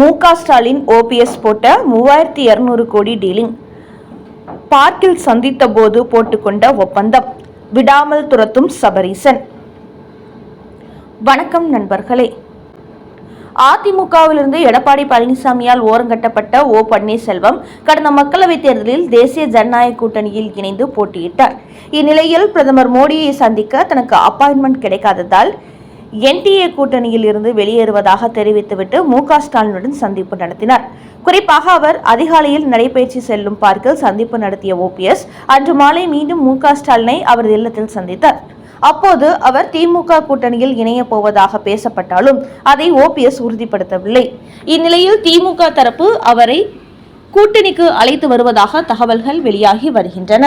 மு க ஸ்டாலின் ஓபிஎஸ் போட்ட மூவாயிரத்தி இரநூறு கோடி டீலிங். பார்க்கில் சந்தித்த போது போட்டுக்கொண்ட ஒப்பந்தம். விடாமல் துரத்தும் சபரீசன். வணக்கம் நண்பர்களே. அதிமுகவிலிருந்து எடப்பாடி பழனிசாமியால் ஓரங்கட்டப்பட்ட ஓ பன்னீர்செல்வம் கடந்த மக்களவைத் தேர்தலில் தேசிய ஜனநாயக கூட்டணியில் இணைந்து போட்டியிட்டார். இந்நிலையில் பிரதமர் மோடியை சந்திக்க தனக்கு அப்பாயின்மெண்ட் கிடைக்காததால் என்டிஏ கூட்டணியில் இருந்து வெளியேறுவதாக தெரிவித்துவிட்டு மு க ஸ்டாலினுடன் சந்திப்பு நடத்தினார். குறிப்பாக அவர் அதிகாலையில் நடைபயிற்சி செல்லும் பார்க்கில் சந்திப்பு நடத்திய ஓபிஎஸ் அன்று மாலை மீண்டும் மு க ஸ்டாலினை அவரது இல்லத்தில் சந்தித்தார். அப்போது அவர் திமுக கூட்டணியில் இணையப் போவதாக பேசப்பட்டாலும் அதை ஓபிஎஸ் உறுதிப்படுத்தவில்லை. இந்நிலையில் திமுக தரப்பு அவரை கூட்டணிக்கு அழைத்து வருவதாக தகவல்கள் வெளியாகி வருகின்றன.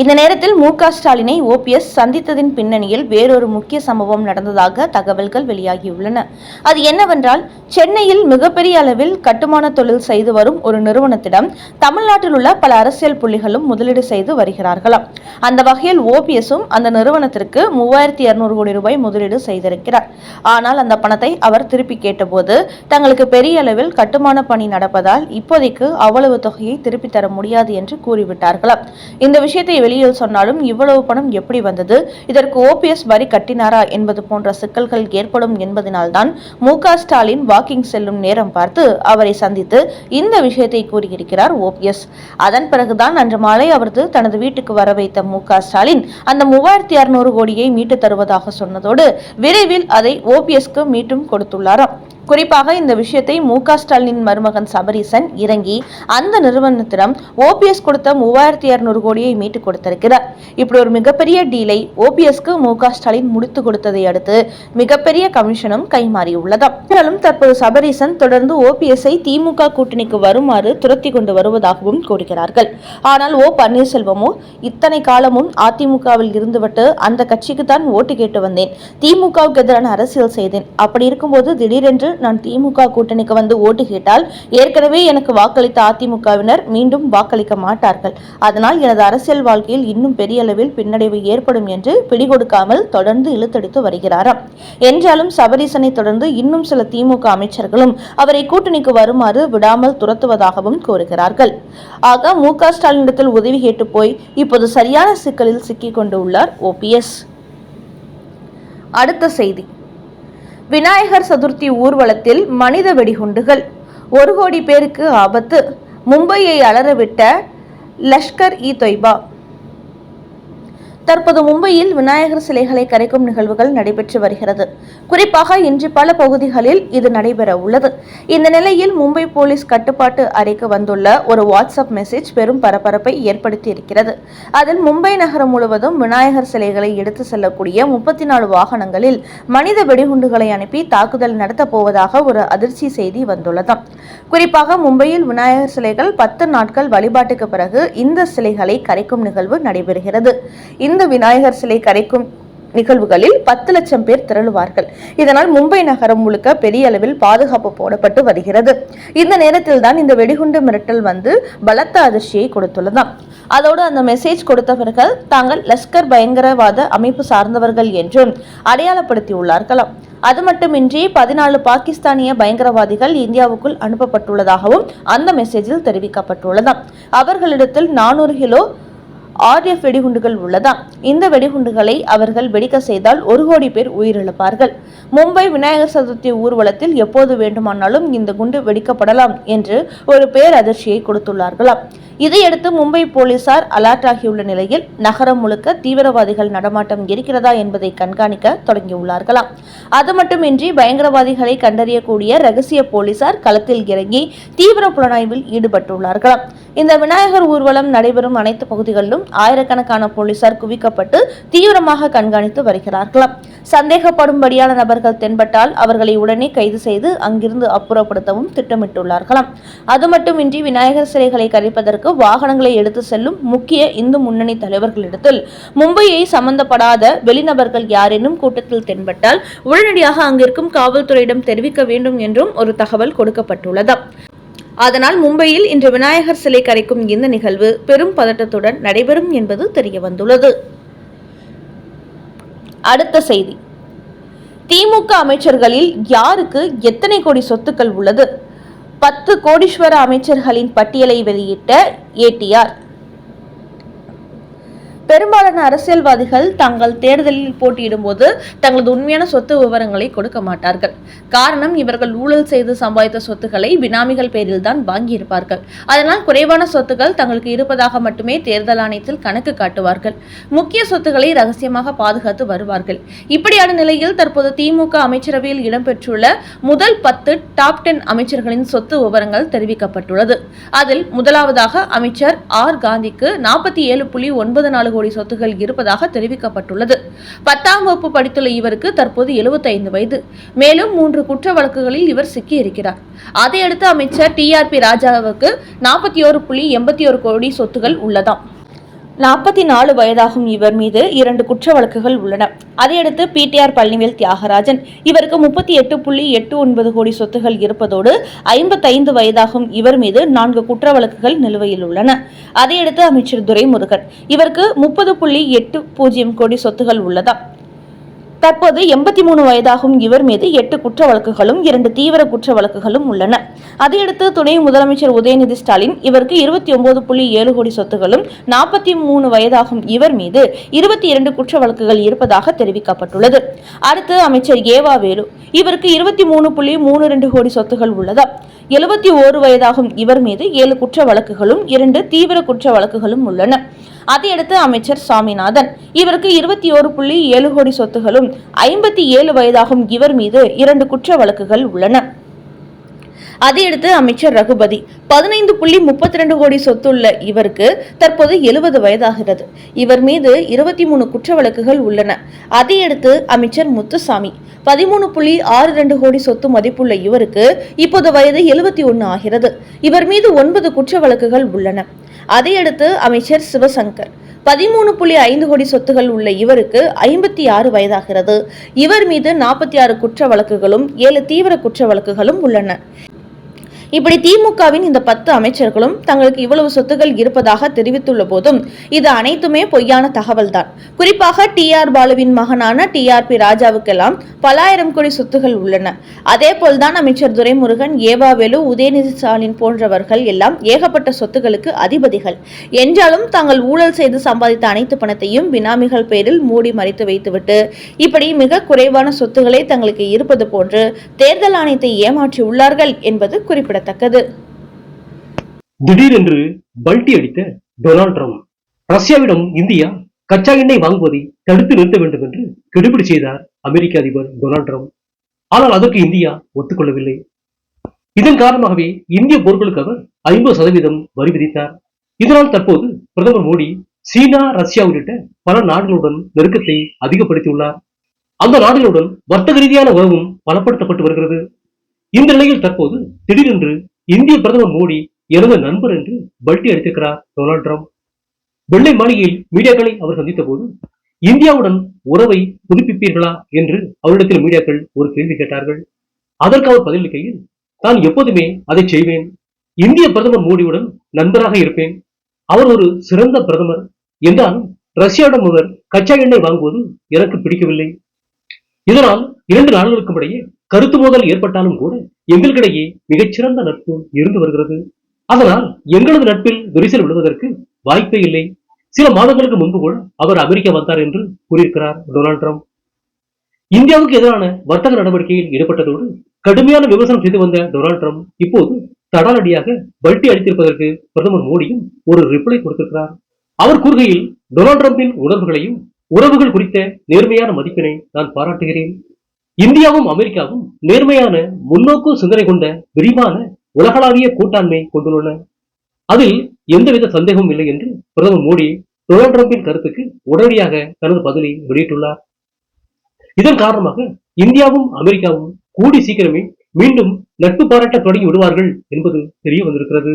இந்த நேரத்தில் மு க ஸ்டாலினை ஓபிஎஸ் சந்தித்ததின் பின்னணியில் வேறொரு முக்கிய சம்பவம் நடந்ததாக தகவல்கள் வெளியாகியுள்ளன. அது என்னவென்றால் சென்னையில் மிகப்பெரிய அளவில் கட்டுமான தொழில் செய்து வரும் ஒரு நிறுவனத்திடம் தமிழ்நாட்டில் உள்ள பல அரசியல் புள்ளிகளும் முதலீடு செய்து வருகிறார்களாம். அந்த வகையில் ஓபிஎஸும் அந்த நிறுவனத்திற்கு மூவாயிரத்தி இருநூறு கோடி ரூபாய் முதலீடு செய்திருக்கிறார். ஆனால் அந்த பணத்தை அவர் திருப்பி கேட்டபோது தங்களுக்கு பெரிய அளவில் கட்டுமான பணி நடப்பதால் இப்போதைக்கு அவ்வளவு தொகையை திருப்பி தர முடியாது என்று கூறிவிட்டார்களாம். இந்த விஷயத்தை வெளியில் சொன்னாலும் இவ்வளவு பணம் எப்படி வந்தது? இதற்கு ஓபிஎஸ் வரி கட்டினாரா என்பது போன்ற சிக்கல்கள் ஏற்படும் என்பதனால்தான் மு க ஸ்டாலின் வாக்கிங் செல்லும் நேரம் பார்த்து அவரை சந்தித்து இந்த விஷயத்தை கூறியிருக்கிறார் ஓபிஎஸ் அதன் பிறகுதான் அன்று மாலை அவரது தனது வீட்டுக்கு வர வைத்த மு க ஸ்டாலின் அந்த மூவாயிரத்தி அறுநூறு கோடியை மீட்டு தருவதாக சொன்னதோடு விரைவில் அதை ஓபிஎஸ்க்கு மீட்டும் கொடுத்துள்ளாராம். குறிப்பாக இந்த விஷயத்தை மு க ஸ்டாலின் மருமகன் சபரீசன் இறங்கி அந்த நிறுவனத்திடம் ஓபிஎஸ் கொடுத்த மூவாயிரத்தி இருநூறு கோடியை மீட்டு கொடுத்திருக்கிறார். இப்படி ஒரு மிகப்பெரிய டீலை ஓபிஎஸ்க்கு மு க ஸ்டாலின் முடித்து கொடுத்ததை அடுத்து மிகப்பெரிய கமிஷனும் கைமாறியுள்ளதாம். இருந்தாலும் தற்போது சபரீசன் தொடர்ந்து ஓபிஎஸ்ஐ திமுக கூட்டணிக்கு வருமாறு துரத்தி கொண்டு வருவதாகவும் கூறுகிறார்கள். ஆனால் ஓ பன்னீர்செல்வமோ இத்தனை காலமும் அதிமுகவில் இருந்துவிட்டு அந்த கட்சிக்கு தான் ஓட்டு கேட்டு வந்தேன். திமுகவுக்கு எதிரான அரசியல் செய்தேன். அப்படி இருக்கும்போது திடீரென்று நான் திமுக கூட்டணிக்கு வந்து ஓட்டு கேட்டால் ஏற்கனவே எனக்கு வாக்களித்த அதிமுகவினர் மீண்டும் வாக்களிக்க மாட்டார்கள். அதனால் எனது அரசியல் வாழ்க்கையில் இன்னும் பெரிய அளவில் பின்னடைவு ஏற்படும் என்று பிடிகொடுக்காமல் தொடர்ந்து இழுத்தடித்து வருகிறாராம். என்றாலும் சபரீசனை தொடர்ந்து இன்னும் சில திமுக அமைச்சர்களும் அவரை கூட்டணிக்கு வருமாறு விடாமல் துரத்துவதாகவும் கூறுகிறார்கள். ஆக மு க ஸ்டாலினிடத்தில் உதவி கேட்டு போய் இப்போது சரியான சிக்கலில் சிக்கிக் கொண்டு உள்ளார் ஓபிஎஸ் அடுத்த செய்தி. விநாயகர் சதுர்த்தி ஊர்வலத்தில் மனித வெடிகுண்டுகள். ஒரு கோடி பேருக்கு ஆபத்து. மும்பையை அலறவிட்ட லஷ்கர் இ தொய்பா. தற்போது மும்பையில் விநாயகர் சிலைகளை கரைக்கும் நிகழ்வுகள் நடைபெற்று வருகிறது. குறிப்பாக இன்று பல பகுதிகளில் இது நடைபெற உள்ளது. இந்த நிலையில் மும்பை போலீஸ் கட்டுப்பாட்டு அறைக்கு வந்துள்ள ஒரு வாட்ஸ்அப் மெசேஜ் பெரும் பரபரப்பை ஏற்படுத்தி இருக்கிறது அதில் மும்பை நகரம் முழுவதும் விநாயகர் சிலைகளை எடுத்து செல்லக்கூடிய முப்பத்தி நாலு வாகனங்களில் மனித வெடிகுண்டுகளை அனுப்பி தாக்குதல் நடத்தப் போவதாக ஒரு அதிர்ச்சி செய்தி வந்துள்ளதாம். குறிப்பாக மும்பையில் விநாயகர் சிலைகள் பத்து நாட்கள் வழிபாட்டுக்கு பிறகு இந்த சிலைகளை கரைக்கும் நிகழ்வு நடைபெறுகிறது. இந்த விநாயகர் சிலை கரைக்கும் நிகழ்வுகளில் பத்து லட்சம் பேர் திரளுவார்கள். இதனால் மும்பை நகரம் முழுக்க பெரிய அளவில் பாதுகாப்பு போடப்பட்டு வருகிறது. இந்த நேரத்தில் தான் இந்த வெடிகுண்டு மிரட்டல் வந்து பலத்த அதிர்ச்சியை கொடுத்துள்ளதாம். அதோடு அந்த மெசேஜ் கொடுத்தவர்கள் தாங்கள் லஷ்கர் பயங்கரவாத அமைப்பு சார்ந்தவர்கள் என்றும் அடையாளப்படுத்தியுள்ளார்களாம். அது மட்டுமின்றி பதினாலு பாகிஸ்தானிய பயங்கரவாதிகள் இந்தியாவுக்குள் அனுப்பப்பட்டுள்ளதாகவும் அந்த மெசேஜில் தெரிவிக்கப்பட்டுள்ளதாம். அவர்களிடத்தில் நானூறு கிலோ ஆர்எஃப் வெடிகுண்டுகள் உள்ளதாம் இந்த வெடிகுண்டுகளை அவர்கள் வெடிக்க செய்தால் ஒரு கோடி பேர் உயிரிழப்பார்கள். மும்பை விநாயகர் சதுர்த்தி ஊர்வலத்தில் எப்போது வேண்டுமானாலும் இந்த குண்டு வெடிக்கப்படலாம் என்று ஒரு பேரதிர்ச்சியை கொடுத்துள்ளார்களாம். இதையடுத்து மும்பை போலீசார் அலர்ட் ஆகியுள்ள நிலையில் நகரம் முழுக்க தீவிரவாதிகள் நடமாட்டம் இருக்கிறதா என்பதை கண்காணிக்க தொடங்கியுள்ளார்களாம். அது மட்டுமின்றி பயங்கரவாதிகளை கண்டறியக்கூடிய ரகசிய போலீசார் களத்தில் இறங்கி தீவிர புலனாய்வில் ஈடுபட்டுள்ளார்களாம். இந்த விநாயகர் ஊர்வலம் நடைபெறும் அனைத்து பகுதிகளிலும் ஆயிரக்கணக்கான போலீசார் குவிக்கப்பட்டு தீவிரமாக கண்காணித்து வருகிறார்களாம் சந்தேகப்படும்படியான நபர்கள் தென்பட்டால் அவர்களை உடனே கைது செய்து அங்கிருந்து அப்புறப்படுத்தவும் திட்டமிட்டுள்ளார்களாம். அது மட்டுமின்றி விநாயகர் சிலைகளை கரைப்பதற்கு வாகனங்களை எடுத்து செல்லும் முக்கிய இந்து முன்னணி தலைவர்களிடத்தில் மும்பையை சம்பந்தப்படாத வெளிநபர்கள் யாரேனும் கூட்டத்தில் தென்பட்டால் உடனடியாக அங்கிருக்கும் காவல்துறையிடம் தெரிவிக்க வேண்டும் என்றும் ஒரு தகவல் கொடுக்கப்பட்டுள்ளது. அதனால் மும்பையில் இன்று விநாயகர் சிலை கரைக்கும் இந்த நிகழ்வு பெரும் பதட்டத்துடன் நடைபெறும் என்பது தெரிய வந்துள்ளது அடுத்த செய்தி. திமுக அமைச்சர்களில் யாருக்கு எத்தனை கோடி சொத்துக்கள் உள்ளது? பத்து கோடீஸ்வர அமைச்சர்களின் பட்டியலை வெளியிட்ட ஏடிஆர் பெரும்பாலான அரசியல்வாதிகள் தாங்கள் தேர்தலில் போட்டியிடும் போது தங்களது உண்மையான சொத்து விவரங்களை கொடுக்க மாட்டார்கள். காரணம் இவர்கள் ஊழல் செய்து சம்பாதித்த சொத்துக்களை பினாமிகள் பேரில் தான் வாங்கியிருப்பார்கள். அதனால் குறைவான சொத்துக்கள் தங்களுக்கு இருப்பதாக மட்டுமே தேர்தல் ஆணையத்தில் கணக்கு காட்டுவார்கள். முக்கிய சொத்துக்களை ரகசியமாக பாதுகாத்து வருவார்கள். இப்படியான நிலையில் தற்போது திமுக அமைச்சரவையில் இடம்பெற்றுள்ள முதல் பத்து டாப் டென் அமைச்சர்களின் சொத்து விவரங்கள் தெரிவிக்கப்பட்டுள்ளது. அதில் முதலாவதாக அமைச்சர் ஆர். காந்திக்கு நாற்பத்தி ஏழு புள்ளி ஒன்பது நாலு கோடி சொத்துகள் இருப்பதாக தெரிவிக்கப்பட்டுள்ளது. பத்தாம் வகுப்பு படித்துள்ள இவருக்கு தற்போது 75 வயது. மேலும் மூன்று குற்ற வழக்குகளில் இவர் சிக்கியிருக்கிறார். அதையடுத்து அமைச்சர் டிஆர்பி ராஜாவுக்கு நாற்பத்தி ஓரு புள்ளி எண்பத்தி ஒரு கோடி சொத்துகள் உள்ளதாம். நாற்பத்தி நாலு வயதாகும் இவர் மீது இரண்டு குற்ற வழக்குகள் உள்ளன. அதையடுத்து பிடிஆர் பழனிவேல் தியாகராஜன். இவருக்கு முப்பத்தி எட்டு புள்ளி எட்டு ஒன்பது கோடி சொத்துகள் இருப்பதோடு ஐம்பத்தைந்து வயதாகும் இவர் மீது நான்கு குற்ற வழக்குகள் நிலுவையில் உள்ளன. அதையடுத்து அமைச்சர் துரைமுருகன். இவருக்கு முப்பது புள்ளி எட்டு பூஜ்ஜியம் கோடி சொத்துகள் உள்ளதா தற்போது எண்பத்தி மூணு வயதாகும் இவர் மீது எட்டு குற்ற வழக்குகளும் இரண்டு தீவிர குற்ற வழக்குகளும் உள்ளன. அதையடுத்து துணை முதலமைச்சர் உதயநிதி ஸ்டாலின் இவருக்கு இருபத்தி ஒன்பது புள்ளி ஏழு கோடி சொத்துகளும் நாற்பத்தி மூணு வயதாகும் இவர் மீது இருபத்தி இரண்டு குற்ற வழக்குகள் இருப்பதாக தெரிவிக்கப்பட்டுள்ளது. அடுத்து அமைச்சர் ஏவா வேலு. இவருக்கு இருபத்தி மூணு புள்ளி மூணு ரெண்டு கோடி சொத்துகள் உள்ளதா? எழுபத்தி ஓரு வயதாகும் இவர் மீது ஏழு குற்ற வழக்குகளும் இரண்டு தீவிர குற்ற வழக்குகளும் உள்ளன. அதையடுத்து அமைச்சர் சாமிநாதன். இவருக்கு இருபத்தி ஓரு புள்ளி ஏழு கோடி சொத்துகளும் ஐம்பத்தி ஏழு வயதாகும் இவர் மீது இரண்டு குற்ற வழக்குகள் உள்ளன. அதையடுத்து அமைச்சர் ரகுபதி பதினைந்து புள்ளி முப்பத்தி ரெண்டு கோடி சொத்துள்ள இவருக்கு தற்போது எழுபது வயதாகிறது. இவர் மீது இருபத்தி மூணு குற்ற வழக்குகள் உள்ளன. அதையடுத்து அமைச்சர் முத்துசாமி பதிமூணு புள்ளி ஆறு ரெண்டு கோடி சொத்து மதிப்புள்ள இவருக்கு இப்போது வயது எழுபத்தி ஒன்று ஆகிறது. இவர் மீது ஒன்பது குற்ற வழக்குகள் உள்ளன. அதையடுத்து அமைச்சர் சிவசங்கர். பதிமூணு புள்ளி ஐந்து கோடி சொத்துகள் உள்ள இவருக்கு ஐம்பத்தி ஆறு வயதாகிறது. இவர் மீது நாற்பத்தி ஆறு குற்ற வழக்குகளும் ஏழு தீவிர குற்ற வழக்குகளும் உள்ளன. இப்படி திமுகவின் இந்த பத்து அமைச்சர்களும் தங்களுக்கு இவ்வளவு சொத்துகள் இருப்பதாக தெரிவித்துள்ள போதும் இது அனைத்துமே பொய்யான தகவல்தான். குறிப்பாக டி ஆர் பாலுவின் மகனான டி ஆர் பி ராஜாவுக்கெல்லாம் பலாயிரம் கோடி சொத்துகள் உள்ளன. அதே போல்தான் அமைச்சர் துரைமுருகன் ஏவாவேலு உதயநிதி ஸ்டாலின் போன்றவர்கள் எல்லாம் ஏகப்பட்ட சொத்துகளுக்கு அதிபதிகள். என்றாலும் தாங்கள் ஊழல் செய்து சம்பாதித்த அனைத்து பணத்தையும் பினாமிகள் பெயரில் மூடி மறைத்து வைத்துவிட்டு இப்படி மிக குறைவான சொத்துக்களே தங்களுக்கு இருப்பது போன்று தேர்தல் ஆணையத்தை ஏமாற்றியுள்ளார்கள் என்பது குறிப்பிடத்தக்கது. குறிப்பிடத்தக்கது திடீரென்று பல்டி அடித்த டொனால்ட் ட்ரம்ப். ரஷ்யாவிடம் இந்தியா கச்சா எண்ணெய் வாங்குவதை தடுத்து நிறுத்த வேண்டும் என்று கெடுபிடி செய்தார் அமெரிக்க அதிபர் டொனால்ட் ட்ரம்ப். ஆனால் அதற்கு இந்தியா ஒத்துக்கொள்ளவில்லை. இதன் காரணமாகவே இந்திய பொருட்களுக்கு அவர் ஐம்பது சதவீதம் வரி விதித்தார். இதனால் தற்போது பிரதமர் மோடி சீனா ரஷ்யா உள்ளிட்ட பல நாடுகளுடன் நெருக்கத்தை அதிகப்படுத்தியுள்ளார். அந்த நாடுகளுடன் வர்த்தக ரீதியான உறவும் பலப்படுத்தப்பட்டு வருகிறது. இந்த நிலையில் தற்போது திடீரென்று இந்திய பிரதமர் மோடி எனது நண்பர் என்று பல்டி அடித்திருக்கிறார் டொனால்ட் ட்ரம்ப். வெள்ளை மாளிகையில் மீடியாக்களை அவர் சந்தித்த போது இந்தியாவுடன் உறவை புதுப்பிப்பீர்களா? என்று அவரிடத்தில் மீடியாக்கள் ஒரு கேள்வி கேட்டார்கள். அதற்கு அவர் பதிலளிக்கையில் நான் எப்போதுமே அதை செய்வேன். இந்திய பிரதமர் மோடியுடன் நண்பராக இருப்பேன். அவர் ஒரு சிறந்த பிரதமர். என்றாலும் ரஷ்யாவிடம் அவர் கச்சா எண்ணெய் வாங்குவது எனக்கு பிடிக்கவில்லை. இதனால் இரண்டு நாடுகளுக்கும் இடையே கருத்து மோதல் ஏற்பட்டாலும் கூட எங்களுக்கிடையே மிகச்சிறந்த நட்பு இருந்து வருகிறது. அதனால் எங்களது நட்பில் விரிசல் விடுவதற்கு வாய்ப்பே இல்லை. சில மாதங்களுக்கு முன்பு கூட அவர் அமெரிக்கா வந்தார் என்று கூறியிருக்கிறார் டொனால்ட் ட்ரம்ப். இந்தியாவுக்கு எதிரான வர்த்தக நடவடிக்கையில் ஈடுபட்டதோடு கடுமையான விமர்சனம் செய்து வந்த டொனால்ட் ட்ரம்ப் இப்போது தடாலடியாக பல்ட்டி அடித்திருப்பதற்கு பிரதமர் மோடியும் ஒரு ரிப்ளை கொடுத்திருக்கிறார். அவர் கூறுகையில் டொனால்ட் ட்ரம்பின் உணர்வுகளையும் உறவுகள் குறித்த நேர்மையான மதிப்பினை நான் பாராட்டுகிறேன். இந்தியாவும் அமெரிக்காவும் நேர்மையான முன்னோக்கு சிந்தனை கொண்ட விரிவான உலகளாவிய கூட்டாண்மை கொண்டுள்ளன. அதில் எந்தவித சந்தேகமும் இல்லை என்று பிரதமர் மோடி டொனால்ட் ட்ரம்பின் கருத்துக்கு உடனடியாக தனது பதிலை வெளியிட்டுள்ளார். இதன் காரணமாக இந்தியாவும் அமெரிக்காவும் கூடி சீக்கிரமே மீண்டும் நட்பு பாராட்ட தொடங்கி விடுவார்கள் என்பது தெரிய வந்திருக்கிறது.